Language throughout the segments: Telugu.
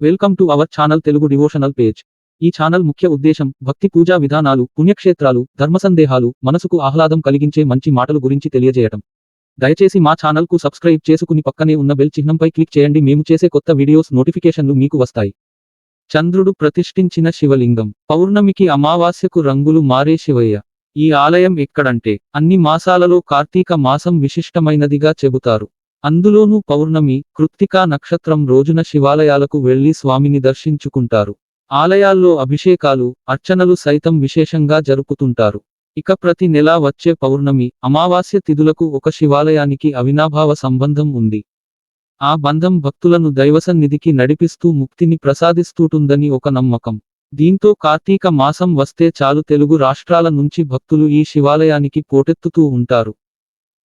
Welcome to our channel Telugu devotional page ఈ ఛానల్ ముఖ్య ఉద్దేశం భక్తి పూజా విధానాలు పుణ్యక్షేత్రాలు ధర్మసందేహాలు మనసుకు ఆహ్లాదం కలిగించే మంచి మాటలు గురించి తెలియజేయటం. దయచేసి మా ఛానల్కు సబ్స్క్రైబ్ చేసుకుని పక్కనే ఉన్న బెల్ చిహ్నంపై క్లిక్ చేయండి మేము చేసే కొత్త వీడియోస్ నోటిఫికేషన్లు మీకు వస్తాయి. చంద్రుడు ప్రతిష్ఠించిన శివలింగం. పౌర్ణమికి అమావాస్యకు రంగులు మారే శివయ్య. ఈ ఆలయం ఎక్కడంటే అన్ని మాసాలలో కార్తీక మాసం విశిష్టమైనదిగా చెబుతారు. అందులోనూ పౌర్ణమి కృత్తికా నక్షత్రం రోజున శివాలయాలకు వెళ్ళి స్వామిని దర్శించుకుంటారు. ఆలయాల్లో అభిషేకాలు అర్చనలు సైతం విశేషంగా జరుపుతుంటారు. ఇక ప్రతి నెలా వచ్చే పౌర్ణమి అమావాస్య తిథులకు ఒక శివాలయానికి అవినాభావ సంబంధం ఉంది. ఆ బంధం భక్తులను దైవసన్నిధికి నడిపిస్తూ ముక్తిని ప్రసాదిస్తూటుందని ఒక నమ్మకం. దీంతో కార్తీక మాసం వస్తే చాలు తెలుగు రాష్ట్రాల నుంచి భక్తులు ఈ శివాలయానికి పోటెత్తుతూ ఉంటారు.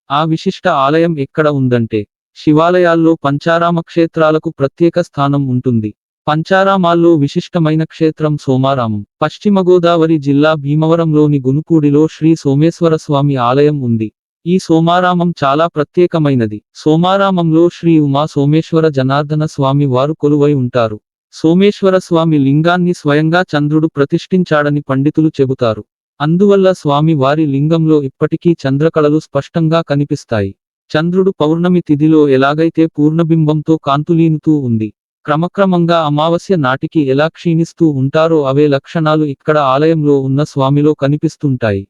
ఆ విశిష్ట ఆలయం ఎక్కడ ఉందంటే శివాలయాల్లో పంచారామ క్షేత్రాలకు ప్రత్యేక స్థానం ఉంటుంది. పంచారామాల్లో విశిష్టమైన క్షేత్రం సోమారామం. పశ్చిమ గోదావరి జిల్లా భీమవరంలోని గునుకూడిలో శ్రీ సోమేశ్వర స్వామి ఆలయం ఉంది. ఈ సోమారామం చాలా ప్రత్యేకమైనది. సోమారామంలో శ్రీ ఉమా సోమేశ్వర జనార్దన స్వామి వారు కొలువై ఉంటారు. సోమేశ్వర స్వామి లింగాన్ని స్వయంగా చంద్రుడు ప్రతిష్ఠించాడని పండితులు చెబుతారు. అందువల్ల స్వామి వారి లింగంలో ఇప్పటికీ చంద్రకళలు స్పష్టంగా కనిపిస్తాయి. చంద్రుడు పౌర్ణమి తిథిలో ఎలాగైతే పూర్ణబింబంతో కాంతులీనుతూ ఉంది క్రమక్రమంగా అమావాస్య నాటికి ఎలా క్షీణిస్తూ ఉంటారో అవే లక్షణాలు ఇక్కడ ఆలయంలో ఉన్న స్వామిలో కనిపిస్తుంటాయి.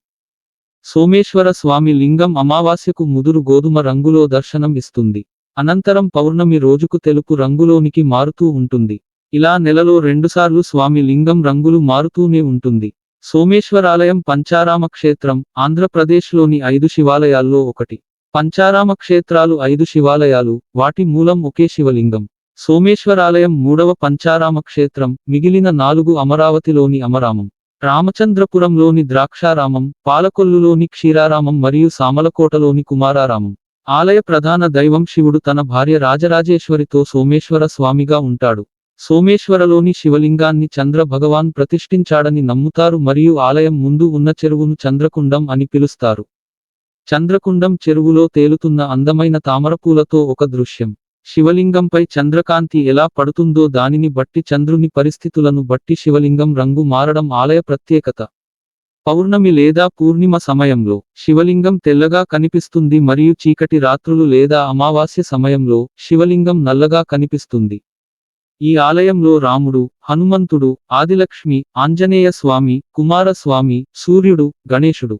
సోమేశ్వర స్వామి లింగం అమావాస్యకు ముదురు గోధుమ రంగులో దర్శనం ఇస్తుంది. అనంతరం పౌర్ణమి రోజుకు తెలుపు రంగులోనికి మారుతూ ఉంటుంది. ఇలా నెలలో రెండుసార్లు స్వామి లింగం రంగులు మారుతూనే ఉంటుంది. సోమేశ్వరాలయం పంచారామ క్షేత్రం ఆంధ్రప్రదేశ్లోని ఐదు శివాలయాల్లో ఒకటి. పంచారామ క్షేత్రాలు ఐదు శివాలయాలు వాటి మూలం ఒకే శివలింగం. సోమేశ్వరాలయం మూడవ పంచారామ క్షేత్రం మిగిలిన నాలుగు అమరావతిలోని అమరామం. రామచంద్రపురంలోని ద్రాక్షారామం పాలకొల్లులోని క్షీరారామం మరియు సామలకోటలోని కుమారారామం. ఆలయ ప్రధాన దైవం శివుడు తన భార్య రాజరాజేశ్వరితో సోమేశ్వర స్వామిగా ఉంటాడు. సోమేశ్వరలోని శివలింగాన్ని చంద్ర భగవాన్ ప్రతిష్ఠించాడని నమ్ముతారు మరియు ఆలయం ముందు ఉన్న చెరువును చంద్రకుండం అని పిలుస్తారు. చంద్రకుండం చెరువులో తేలుతున్న అందమైన తామరపూలతో ఒక దృశ్యం. శివలింగంపై చంద్రకాంతి ఎలా పడుతుందో దానిని బట్టి చంద్రుని పరిస్థితులను బట్టి శివలింగం రంగు మారడం ఆలయ ప్రత్యేకత. పౌర్ణమి లేదా పూర్ణిమ సమయంలో శివలింగం తెల్లగా కనిపిస్తుంది మరియు చీకటి రాత్రులు లేదా అమావాస్య సమయంలో శివలింగం నల్లగా కనిపిస్తుంది. ఈ ఆలయంలో రాముడు హనుమంతుడు ఆదిలక్ష్మి ఆంజనేయ స్వామి కుమారస్వామి సూర్యుడు గణేశుడు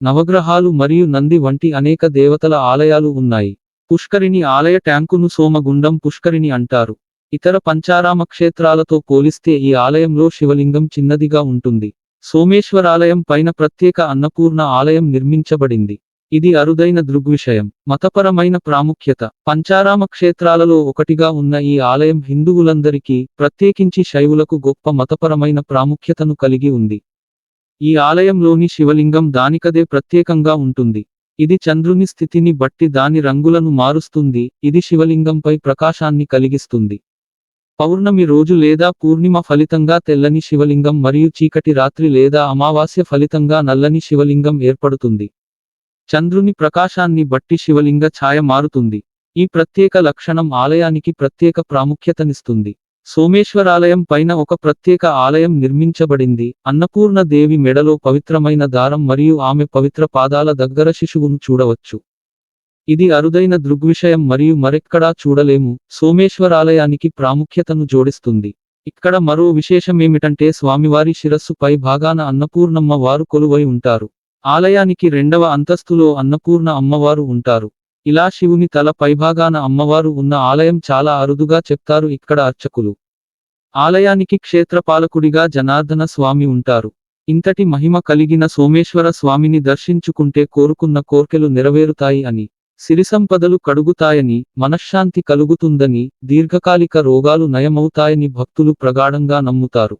నవగ్రహాలు మరియు నంది వంటి అనేక దేవతల ఆలయాలు ఉన్నాయి. పుష్కరిణి ఆలయ ట్యాంకును సోమగుండం పుష్కరిణి అంటారు. ఇతర పంచారామ క్షేత్రాలతో పోలిస్తే ఈ ఆలయంలో శివలింగం చిన్నదిగా ఉంటుంది. సోమేశ్వరాలయం పైన ప్రత్యేక అన్నపూర్ణ ఆలయం నిర్మించబడింది. ఇది అరుదైన దృగ్విషయం. మతపరమైన ప్రాముఖ్యత. పంచారామ క్షేత్రాలలో ఒకటిగా ఉన్న ఈ ఆలయం హిందువులందరికీ ప్రత్యేకించి శైవులకు గొప్ప మతపరమైన ప్రాముఖ్యతను కలిగి ఉంది. ఈ ఆలయంలోని శివలింగం దానికదే ప్రత్యేకంగా ఉంటుంది. ఇది చంద్రుని స్థితిని బట్టి దాని రంగులను మారుస్తుంది. ఇది శివలింగంపై ప్రకాశాన్ని కలిగిస్తుంది. పౌర్ణమి రోజు లేదా పూర్ణిమ ఫలితంగా తెల్లని శివలింగం మరియు చీకటి రాత్రి లేదా అమావాస్య ఫలితంగా నల్లని శివలింగం ఏర్పడుతుంది. చంద్రుని ప్రకాశాన్ని బట్టి శివలింగ ఛాయ మారుతుంది. ఈ ప్రత్యేక లక్షణం ఆలయానికి ప్రత్యేక ప్రాముఖ్యతనిస్తుంది. సోమేశ్వరాలయం పైన ఒక ప్రత్యేక ఆలయం నిర్మించబడింది. అన్నపూర్ణ దేవి మెడలో పవిత్రమైన దారం మరియు ఆమె పవిత్ర పాదాల దగ్గర శిశువును చూడవచ్చు. ఇది అరుదైన దృగ్విషయం మరియు మరెక్కడా చూడలేము. సోమేశ్వరాలయానికి ప్రాముఖ్యతను జోడిస్తుంది. ఇక్కడ మరో విశేషమేమిటంటే స్వామివారి శిరస్సు పై భాగాన అన్నపూర్ణమ్మ వారు కొలువై ఉంటారు. ఆలయానికి రెండవ అంతస్తులో అన్నపూర్ణ అమ్మవారు ఉంటారు. ఇలా శివుని తల పైభాగాన అమ్మవారు ఉన్న ఆలయం చాలా అరుదుగా చెప్తారు ఇక్కడ అర్చకులు. ఆలయానికి క్షేత్రపాలకుడిగా జనార్దన స్వామి ఉంటారు. ఇంతటి మహిమ కలిగిన సోమేశ్వర స్వామిని దర్శించుకుంటే కోరుకున్న కోర్కెలు నెరవేరుతాయి అని సిరిసంపదలు కడుగుతాయని మనశ్శాంతి కలుగుతుందని దీర్ఘకాలిక రోగాలు నయమవుతాయని భక్తులు ప్రగాఢంగా నమ్ముతారు.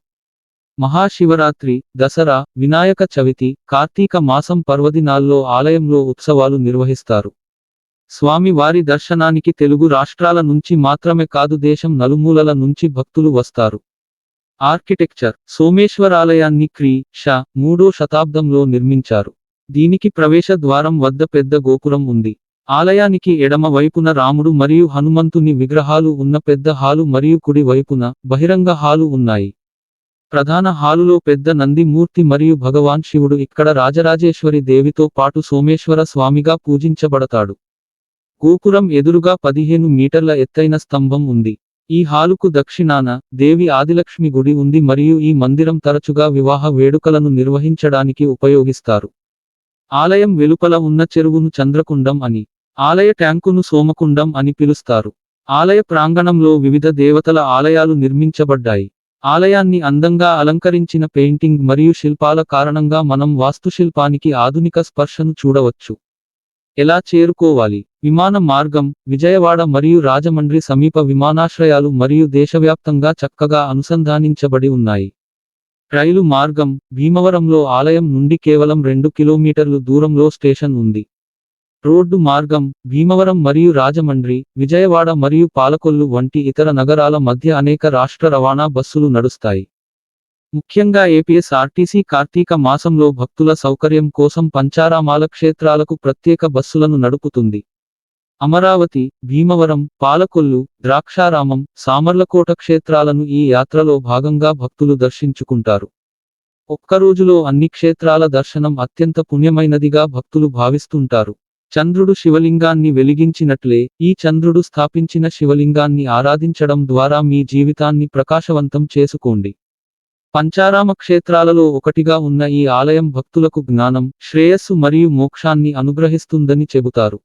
మహాశివరాత్రి దసరా వినాయక చవితి కార్తీక మాసం పర్వదినాల్లో ఆలయంలో ఉత్సవాలు నిర్వహిస్తారు. స్వామి వారి దర్శనానికి తెలుగు రాష్ట్రాల నుంచి మాత్రమే కాదు దేశం నలుమూలల నుంచి భక్తులు వస్తారు. ఆర్కిటెక్చర్ సోమేశ్వరాలయాన్ని క్రీ. ష. మూడో శతాబ్దంలో నిర్మించారు. దీనికి ప్రవేశ ద్వారం వద్ద పెద్ద గోపురం ఉంది. ఆలయానికి ఎడమ వైపున రాముడు మరియు హనుమంతుని విగ్రహాలు ఉన్న పెద్ద హాలు మరియు కుడి వైపున బహిరంగ హాలు ఉన్నాయి. ప్రధాన హాలులో పెద్ద నంది మూర్తి మరియు భగవాన్ శివుడు ఇక్కడ రాజరాజేశ్వరి దేవితో పాటు సోమేశ్వర స్వామిగా పూజించబడతాడు. గోపురం ఎదురుగా పదిహేను మీటర్ల ఎత్తైన స్తంభం ఉంది. ఈ హాలుకు దక్షిణాన దేవి ఆదిలక్ష్మి గుడి ఉంది మరియు ఈ మందిరం తరచుగా వివాహ వేడుకలను నిర్వహించడానికి ఉపయోగిస్తారు. ఆలయం వెలుపల ఉన్న చెరువును చంద్రకుండం అని ఆలయ ట్యాంకును సోమకుండం అని పిలుస్తారు. ఆలయ ప్రాంగణంలో వివిధ దేవతల ఆలయాలు నిర్మించబడ్డాయి. ఆలయాన్ని అందంగా అలంకరించిన పెయింటింగ్ మరియు శిల్పాల కారణంగా మనం వాస్తుశిల్పానికి ఆధునిక స్పర్శను చూడవచ్చు. ఎలా చేరుకోవాలి? విమాన మార్గం విజయవాడ మరియు రాజమండ్రి సమీప విమానాశ్రయాలు మరియు దేశవ్యాప్తంగా చక్కగా అనుసంధానించబడి ఉన్నాయి. రైలు మార్గం భీమవరంలో ఆలయం నుండి కేవలం రెండు కిలోమీటర్లు దూరంలో స్టేషన్ ఉంది. రోడ్డు మార్గం భీమవరం మరియు రాజమండ్రి విజయవాడ మరియు పాలకొల్లు వంటి ఇతర నగరాల మధ్య అనేక రాష్ట్ర రవాణా బస్సులు నడుస్తాయి. ముఖ్యంగా ఏపీఎస్ఆర్టీసీ కార్తీక మాసంలో భక్తుల సౌకర్యం కోసం పంచారామాల క్షేత్రాలకు ప్రత్యేక బస్సులను నడుపుతుంది. అమరావతి భీమవరం పాలకొల్లు ద్రాక్షారామం సామర్లకోట క్షేత్రాలను ఈ యాత్రలో భాగంగా భక్తులు దర్శించుకుంటారు. ఒక్క రోజులో అన్ని క్షేత్రాల దర్శనం అత్యంత పుణ్యమైనదిగా భక్తులు భావిస్తుంటారు. చంద్రుడు శివలింగాన్ని వెలిగించినట్లే ఈ చంద్రుడు స్థాపించిన శివలింగాన్ని ఆరాధించడం ద్వారా మీ జీవితాన్ని ప్రకాశవంతం చేసుకోండి. పంచారామ క్షేత్రాలలో ఒకటిగా ఉన్న ఈ ఆలయం భక్తులకు జ్ఞానం శ్రేయస్సు మరియు మోక్షాన్ని అనుగ్రహిస్తుందని చెబుతారు.